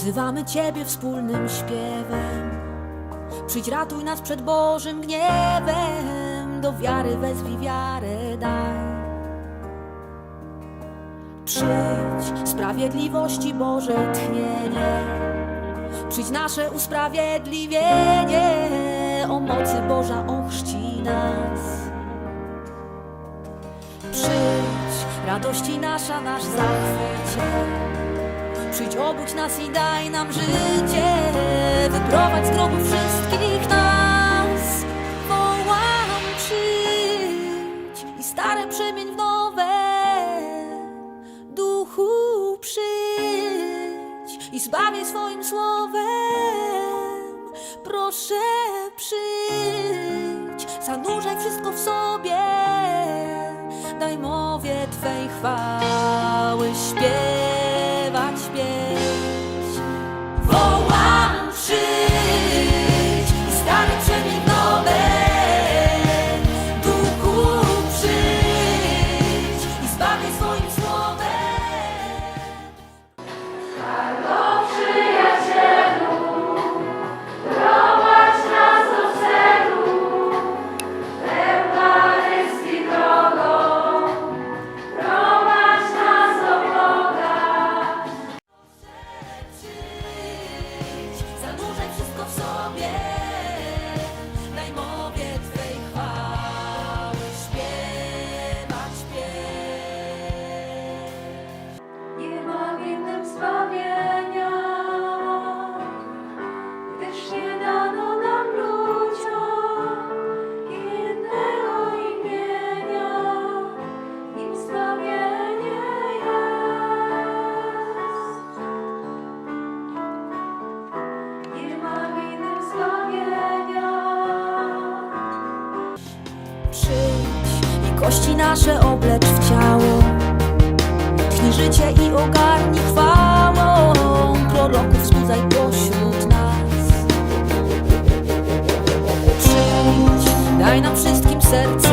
Wzywamy Ciebie wspólnym śpiewem. Przyjdź, ratuj nas przed Bożym gniewem. Do wiary wezwij wiarę daj. Przyjdź, sprawiedliwości Boże tchnienie. Przyjdź nasze usprawiedliwienie. O mocy Boża ochrzci nas. Przyjdź, radości nasza, nasz zachwycie. Przyjdź, obudź nas i daj nam życie. Wyprowadź z grobu wszystkich nas. Wołam, przyjdź i stare przemień w nowe. Duchu, przyjdź i zbawiaj swoim słowem. Proszę, przyjdź, zanurzaj wszystko w sobie. Daj mowie Twej chwały kości nasze oblecz w ciało. Tchnij życie i ogarnij chwałą. Proroków wzbudzaj pośród nas. Przyjdź, daj nam wszystkim serce